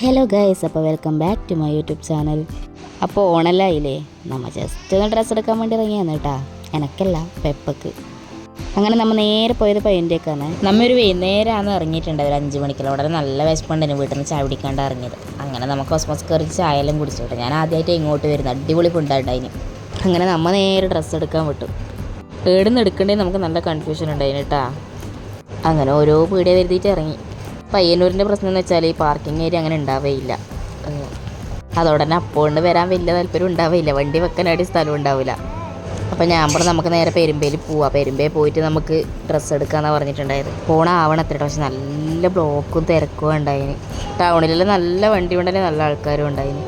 Hello guys അപ്പോൾ welcome back to my YouTube channel അപ്പോൾ ഓണല്ലായില്ലേ നമ്മൾ ജസ്റ്റ് ഒന്ന് ഡ്രസ്സ് എടുക്കാൻ വേണ്ടി ഇറങ്ങിയാണ് കേട്ടാ. എനക്കല്ല പെപ്പക്ക്. അങ്ങനെ നമ്മൾ നേരെ പോയത് പയ്യന്റെക്കാണ് നമ്മ ഒരു വൈകുന്നേരമാണ് ഇറങ്ങിയിട്ടുണ്ട്. ഒരു അഞ്ച് മണിക്കുള്ള അവിടെ നല്ല വിശപ്പുണ്ടെന്ന് വീട്ടിൽ നിന്ന് ചായ പിടിക്കാണ്ട് ഇറങ്ങിയത്. അങ്ങനെ നമുക്ക് കോസ്മോസ് കയറി ചായയെല്ലാം കുടിച്ചോട്ടെ ഞാൻ ആദ്യമായിട്ട് ഇങ്ങോട്ട് വരുന്നത് അടിപൊളി ഫുഡായിട്ടതിന് അങ്ങനെ നമ്മൾ നേരെ ഡ്രസ്സ് എടുക്കാൻ വിട്ടു. ഏടുന്ന് എടുക്കണ്ടേ നമുക്ക് നല്ല കൺഫ്യൂഷൻ ഉണ്ടായിന് കേട്ടാ. അങ്ങനെ ഓരോ പീടിയ വരുത്തിയിട്ട് ഇറങ്ങി. പയ്യന്നൂരിന്റെ പ്രശ്നം എന്ന് വെച്ചാൽ ഈ പാർക്കിംഗ് ഏരിയ അങ്ങനെ ഉണ്ടാവേയില്ല. ഏഹ് അതോടെ തന്നെ അപ്പോണ്ട് വരാൻ വലിയ താല്പര്യം ഉണ്ടാവില്ല വണ്ടി വെക്കാനായിട്ട് സ്ഥലം ഉണ്ടാവില്ല. അപ്പോൾ ഞാൻ പറഞ്ഞു നമുക്ക് നേരെ പെരുമ്പേൽ പോവാം. പെരുമ്പേ പോയിട്ട് നമുക്ക് ഡ്രസ്സ് എടുക്കാമെന്നാണ് പറഞ്ഞിട്ടുണ്ടായത്. പോണ പക്ഷെ നല്ല ബ്ലോക്കും തിരക്കും ഉണ്ടായിന്. ടൗണിലെല്ലാം നല്ല വണ്ടി ഉണ്ടെങ്കിൽ നല്ല ആൾക്കാരും ഉണ്ടായിന്.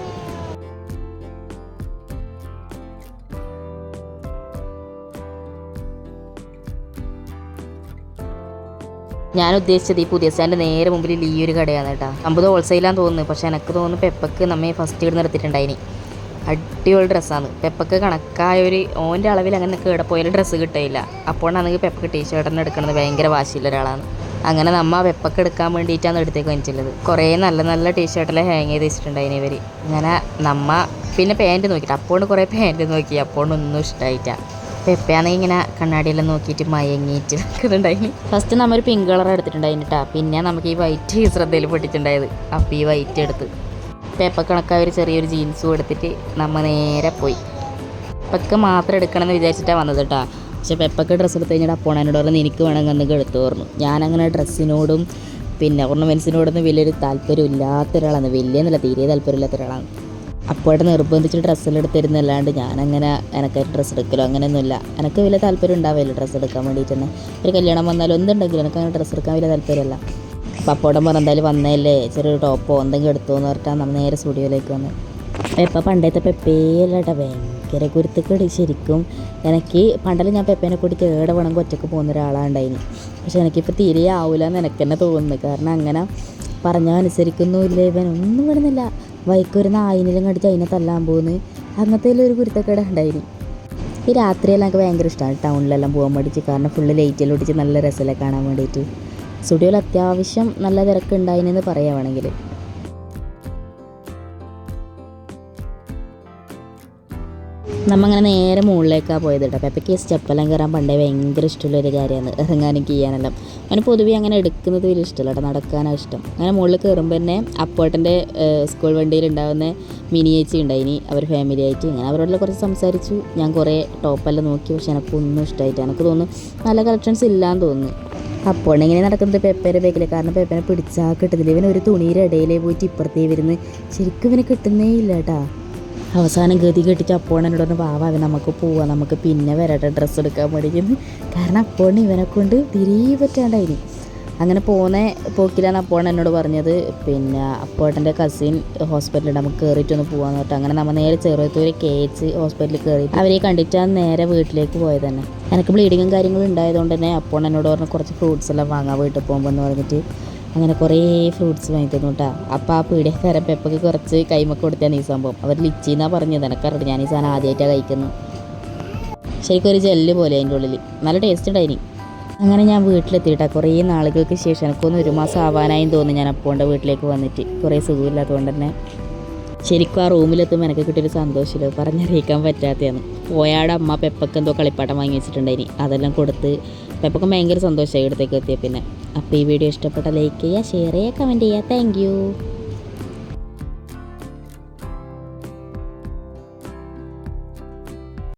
ഞാൻ ഉദ്ദേശിച്ചത് ഈ പുതിയ സ്റ്റാൻഡ് നേരെ മുമ്പിൽ ഈ ഒരു കടയാണ് കേട്ടോ. അമ്പത് ഹോൾസെയിലാന്ന് തോന്നുന്നു. പക്ഷെ എനിക്ക് തോന്നുന്നു പെപ്പക്ക് നമ്മെ ഫസ്റ്റ് ഇടുന്ന് എടുത്തിട്ടുണ്ടായിനി. അടിപൊളി ഡ്രസ്സാണ് പെപ്പക്ക് കണക്കായ ഒരു ഓന്റെ അളവിൽ അങ്ങനെ കേടെ പോയാലും ഡ്രസ്സ് കിട്ടില്ല അപ്പോഴാണെങ്കിൽ പെപ്പക്ക് ടീഷർട്ട് തന്നെ എടുക്കുന്നത് ഭയങ്കര വാശിയുള്ള ഒരാളാണ്. അങ്ങനെ നമ്മ പെപ്പക്ക് എടുക്കാൻ വേണ്ടിയിട്ടാണ് എടുത്തേക്ക് വെച്ചിട്ടുള്ളത് കുറേ നല്ല നല്ല ടീഷർട്ടെല്ലാം ഹാങ് ചെയ്ത് വെച്ചിട്ടുണ്ടായിന് ഇവർ അങ്ങനെ നമ്മ പിന്നെ പാന്റ് നോക്കിയിട്ട് അപ്പോണ്ട് കുറേ പാന്റ് നോക്കി. അപ്പോണ്ടൊന്നും ഇഷ്ടമായിട്ടാ പെപ്പയാണെങ്കിൽ ഇങ്ങനെ കണ്ണാടിയെല്ലാം നോക്കിയിട്ട് മയങ്ങിയിട്ട് നിൽക്കുന്നുണ്ടായിന് ഫസ്റ്റ് നമ്മൾ പിങ്ക് കളർ എടുത്തിട്ടുണ്ടായിന് കേട്ടോ പിന്നെ നമുക്ക് ഈ വൈറ്റ് ശ്രദ്ധയിൽ പെട്ടിട്ടുണ്ടായത്. അപ്പോൾ ഈ വൈറ്റ് എടുത്ത്. പേപ്പർ കണക്കായ ഒരു ചെറിയൊരു ജീൻസും എടുത്തിട്ട് നമ്മൾ നേരെ പോയി. പെപ്പക്ക് മാത്രം എടുക്കണം എന്ന് വിചാരിച്ചിട്ടാണ് വന്നത് കേട്ടോ പക്ഷെ പെപ്പക്ക് ഡ്രസ്സ് എടുത്ത് കഴിഞ്ഞിട്ട് അപ്പോൾ എന്നോട് പറഞ്ഞു എനിക്ക് വേണമെങ്കിൽ എന്തെങ്കിലും എടുത്തു പറഞ്ഞു ഞാനങ്ങനെ ഡ്രസ്സിനോടും പിന്നെ ഓർണമെന്റ്സിനോടൊന്നും വലിയൊരു താല്പര്യം ഇല്ലാത്ത ഒരാളാണ് വലിയ നല്ല തീരെ താല്പര്യമില്ലാത്ത ഒരാളാണ് അപ്പോഴത്തെ നിർബന്ധിച്ച് ഞാൻ അങ്ങനെ എനക്കൊരു ഡ്രസ്സ് എടുക്കലോ അങ്ങനെയൊന്നുമില്ല. എനിക്ക് വലിയ താല്പര്യം ഉണ്ടാവില്ല ഡ്രസ്സ് എടുക്കാൻ വേണ്ടിയിട്ട് തന്നെ ഒരു കല്യാണം വന്നാലും എന്തുണ്ടെങ്കിലും എനിക്ക് അങ്ങനെ ഡ്രസ്സ് എടുക്കാൻ വലിയ താല്പര്യമല്ല. അപ്പം അപ്പോടം പറഞ്ഞ എന്തായാലും വന്നതല്ലേ? ചെറിയൊരു ടോപ്പോ എന്തെങ്കിലും എടുത്തോ എന്ന് പറഞ്ഞിട്ടാണ് നമ്മൾ നേരെ സ്റ്റുഡിയോയിലേക്ക് വന്ന്. പെപ്പ പണ്ടത്തെ പെപ്പേലട്ട ഭയങ്കര കുരുത്തക്കേട്. ശരിക്കും എനിക്ക് പണ്ടല്ല ഞാൻ പെപ്പേനെ കൂട്ടിയിട്ട് ഏടെ വേണമെങ്കിൽ ഒറ്റയ്ക്ക് പോകുന്ന ഒരാളാണ് ഉണ്ടായിരുന്നു പക്ഷെ എനിക്കിപ്പോൾ തീരെ ആവില്ല എന്ന് എനിക്ക് തന്നെ തോന്നുന്നു. കാരണം അങ്ങനെ പറഞ്ഞാൽ അനുസരിക്കുന്നുമില്ല ഇവൻ? ഒന്നും വരുന്നില്ല. വൈക്കൊരു നായിനെല്ലാം കണ്ടിട്ട് അതിനെ തല്ലാൻ പോകുന്നു അങ്ങനത്തെ ഒരു കുരുത്തക്കേട് ഉണ്ടായിരുന്നു ഈ രാത്രിയെല്ലാം എനിക്ക് ഭയങ്കര ഇഷ്ടമാണ് ടൗണിലെല്ലാം പോകാൻ വേണ്ടിയിട്ട്. കാരണം ഫുള്ള് ലൈറ്റെല്ലാം ഓടിച്ച് നല്ല രസമല്ലേ കാണാൻ വേണ്ടിയിട്ട്. സ്റ്റുഡിയോയിൽ അത്യാവശ്യം നല്ല തിരക്കുണ്ടായിനെന്ന് പറയാം നമ്മങ്ങനെ നേരെ മുകളിലേക്കാണ് പോയത് കേട്ടോ പെപ്പയ്ക്ക് സ്റ്റെപ്പെല്ലാം കയറാൻ പണ്ടേ ഭയങ്കര ഇഷ്ടമുള്ളൊരു കാര്യമാണ് ഇറങ്ങാനും ചെയ്യാനെല്ലാം. അവന് പൊതുവെ അങ്ങനെ എടുക്കുന്നത് വലിയ ഇഷ്ടമല്ല കേട്ടോ നടക്കാനാണ് ഇഷ്ടം. അങ്ങനെ മുകളിൽ കയറുമ്പോൾ തന്നെ അപ്പോട്ടന്റെ സ്കൂൾ വണ്ടിയിൽ ഉണ്ടാകുന്ന മിനി ചേച്ചി ഉണ്ടായിനി. അവർ ഫാമിലി ആയിട്ട് ഇങ്ങനെ അവരോടെല്ലാം കുറച്ച് സംസാരിച്ചു. ഞാൻ കുറേ ടോപ്പെല്ലാം നോക്കി. പക്ഷെ എനിക്കൊന്നും ഇഷ്ടമായിട്ട് എനിക്ക് തോന്നുന്നു നല്ല കളക്ഷൻസ് ഇല്ലാന്ന് തോന്നുന്നു. അപ്പോൾ ഇങ്ങനെ നടക്കുന്നത് പെപ്പേരെ ബാക്കിൽ കാരണം പെപ്പനെ പിടിച്ചാൽ കിട്ടുന്നില്ല. ഇവൻ ഒരു തുണിയുടെ ഇടയിലേ പോയിട്ട് ഇപ്പുറത്തേ വരുന്നത് ശരിക്കും ഇവന് കിട്ടുന്നേ ഇല്ല കേട്ടാ അവസാനം ഗതി കെട്ടിച്ച് അപ്പോണനോട് പറഞ്ഞു പാവ അവൻ നമുക്ക് പോവാം നമുക്ക് പിന്നെ വരട്ടെ ഡ്രസ്സ് എടുക്കാൻ പഠിക്കുന്നു കാരണം അപ്പോണ് ഇവനെ കൊണ്ട് തിരി പറ്റാണ്ടായിരുന്നു അങ്ങനെ പോകുന്ന പോക്കിലാണ് അപ്പോണ് എന്നോട് പറഞ്ഞത്. പിന്നെ അപ്പോട്ടന്റെ കസിൻ ഹോസ്പിറ്റലിൽ നമുക്ക് കയറിയിട്ടൊന്ന് പോകാമെന്ന് പറഞ്ഞു അങ്ങനെ നമ്മൾ നേരെ ചെറുത്തൂര് കെ എച്ച് ഹോസ്പിറ്റലിൽ കയറി അവരെ കണ്ടിട്ടാണ് നേരെ വീട്ടിലേക്ക് പോയത് തന്നെ. എനിക്ക് ബ്ലീഡിങ്ങും കാര്യങ്ങളും ഉണ്ടായതുകൊണ്ട് തന്നെ അപ്പോൾ എന്നോട് പറഞ്ഞു കുറച്ച് ഫ്രൂട്ട്സ് എല്ലാം വാങ്ങാൻ വീട്ടിൽ പോകുമ്പോൾ എന്ന് പറഞ്ഞിട്ട്. അങ്ങനെ കുറേ ഫ്രൂട്ട്സ് വാങ്ങി കേട്ടോ അപ്പോൾ ആ പീടിയക്കാരൻ പെപ്പയ്ക്ക് കുറച്ച് കൈമൊക്കെ കൊടുത്താണ് ഈ സംഭവം. അവർ ലിച്ചിന്നാണ് പറഞ്ഞത് എനക്കറിയാം ഞാൻ ഈ സാധനം ആദ്യമായിട്ടാണ് കഴിക്കുന്നത് ശരിക്കും ഒരു ജെല്ല് പോലെ അതിന്റെ ഉള്ളിൽ നല്ല ടേസ്റ്റ് ഉണ്ടായിനി അങ്ങനെ ഞാൻ വീട്ടിലെത്തിയിട്ടാ കുറേ നാളുകൾക്ക് ശേഷം എനിക്കൊന്ന് ഒരു മാസം ആവാനായി തോന്നി ഞാൻ അപ്പോന്റെ വീട്ടിലേക്ക് വന്നിട്ട്. കുറേ സുഖമില്ലാത്തതുകൊണ്ട് തന്നെ. ശരിക്കും ആ റൂമിലെത്തുമ്പോൾ എനിക്ക് കിട്ടിയൊരു സന്തോഷമില്ല. പറഞ്ഞറിയിക്കാൻ പറ്റാത്തതാണ്. പോയാടെ അമ്മ പെപ്പക്ക് എന്തോ കളിപ്പാട്ടം വാങ്ങി വെച്ചിട്ടുണ്ടായിനി. അതെല്ലാം കൊടുത്ത് പെപ്പക്ക് ഭയങ്കര സന്തോഷമായി ഇവിടത്തേക്ക് എത്തിയ പിന്നെ. അപ്പോൾ ഈ വീഡിയോ ഇഷ്ടപ്പെട്ട ലൈക്ക് ചെയ്യുക ഷെയർ ചെയ്യുക കമന്റ് ചെയ്യുക. താങ്ക്